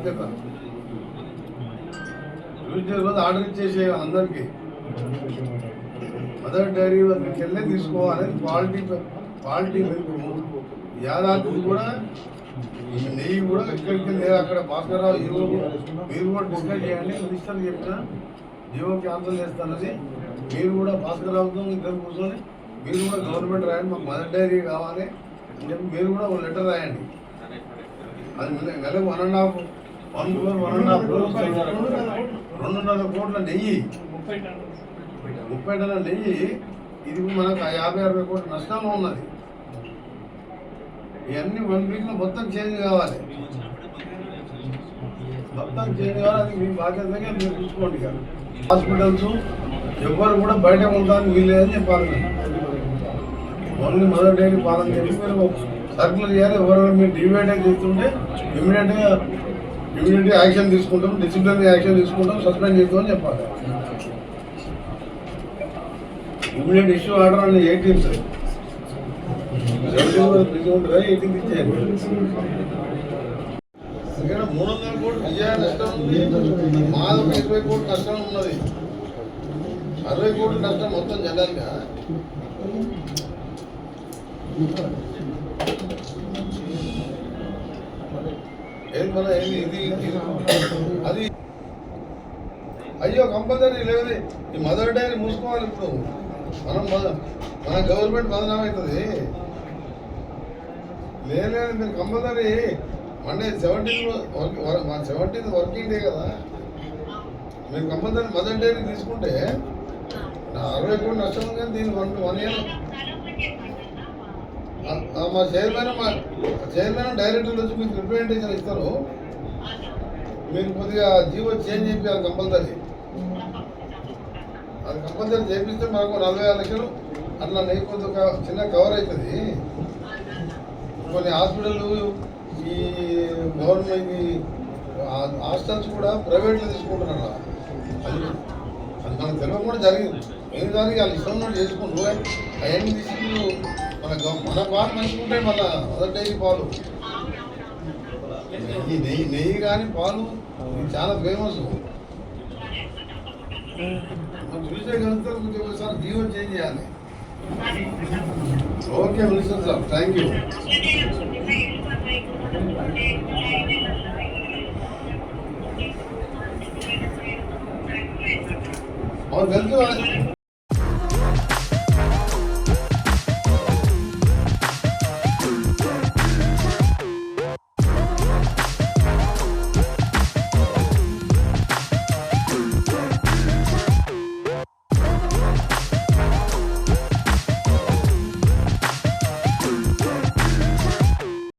బాధ్యత ఫ్యూచర్ రోజు ఆర్డర్ ఇచ్చేసే అందరికీ. మదర్ డైరీ దగ్గరికి వెళ్ళే తీసుకోవాలి. క్వాలిటీ క్వాలిటీ పెంపు యాదాద్రి కూడా నెయ్యి కూడా ఇక్కడికి లేదు. అక్కడ భాస్కర్రావు ఈవో మీరు కూడా డిస్కస్ చేయండి. మినిస్టర్ చెప్పిన జీవో క్యాన్సల్ చేస్తానని. మీరు కూడా భాస్కర్రావుతో ఇద్దరు కూర్చొని మీరు కూడా గవర్నమెంట్ రాయండి. మాకు మదర్ డైరీ కావాలి అని చెప్పి మీరు కూడా ఒక లెటర్ రాయండి. అది నెల- నెలకు one and half one one రెండున్నర కోట్ల నెయ్యి. ముప్పై టన్నుల. నెయ్యి. ఇది మనకు ఆ యాభై అరవై కోట్ల నష్టంలో ఉన్నది. ఇవన్నీ వన్ వీక్లో మొత్తం చేంజ్ కావాలి. మొత్తం చేంజ్ కావాలి అది మీ బాధ్యతగా మీరు చూసుకోండి ఇక. హాస్పిటల్స్ ఎవ్వరు కూడా బయట ఉండడానికి వీల్లేదని చెప్పాలి ఓన్లీ మదర్ డైరీ పాలన చెప్పి మీరు సర్కులర్ చేయాలి ఎవరైనా మీరు డివైడ్ చేస్తుంటే ఇమీడియట్గా ఇమీడియట్గా యాక్షన్ తీసుకుంటాం డిసిప్లినరీ యాక్షన్ తీసుకుంటాం సస్పెండ్ చేస్తామని చెప్పాలి. ఇమీడియట్ ఇష్యూ ఆర్డర్ అని ఎయిటీన్ ఎయిటీన్త్ ఇచ్చేయండి. ఇక్కడ మూడు వందల కోట్లు విజయ నష్టం ఉంది. మాది ఒక ఇరవై కోట్లు నష్టం ఉన్నది. అరవై కోట్ల నష్టం మొత్తం జనరల్గా. అది. అయ్యో కంపల్సరీ లేదు ఈ మదర్ డైరీ మూసుకోవాలి ఇప్పుడు. మనం మన- గవర్నమెంట్ బదనాం అవుతుంది. లేదు మీరు compulsory. Monday seventeen seventeenth working day కదా. మీరు కంపల్సరీ మదర్ డైరీ తీసుకుంటే నా అరవై కోటి నష్టం కానీ దీన్ని వన్ వన్ ఇయర్ మా చైర్మన్ మా చైర్మన్ డైరెక్టర్లు వచ్చి మీకు రిప్రజెంటేషన్ ఇస్తారు మీరు కొద్దిగా జీవో చేంజ్ చేయాలి కంపల్సరీ. అది కంపల్సరీ చేపిస్తే మాకు నలభై ఆరు లక్షలు అట్లా నెయ్యి ఒక చిన్న కవర్ అవుతుంది కొన్ని హాస్పిటల్ ఈ గవర్నమెంట్ ఈ హాస్టల్స్ కూడా ప్రైవేట్లో తీసుకుంటున్నారు అది అది మనకు తెలియకుండా జరిగింది. ఏం దానికి వాళ్ళు ఇష్టం చేసుకుంటూ అవన్నీ తీసుకుని మన గవ- మన పాలు మంచుకుంటే మన మదర్ డైరీ పాలు నెయ్యి నెయ్యి నెయ్యి కానీ పాలు ఇది చాలా ఫేమస్ మనం చూసే కలుగుతారు కొంచెం ఒకసారి జీవో చేంజ్ చేయాలి okay minister sir thank you అవును తెలుసు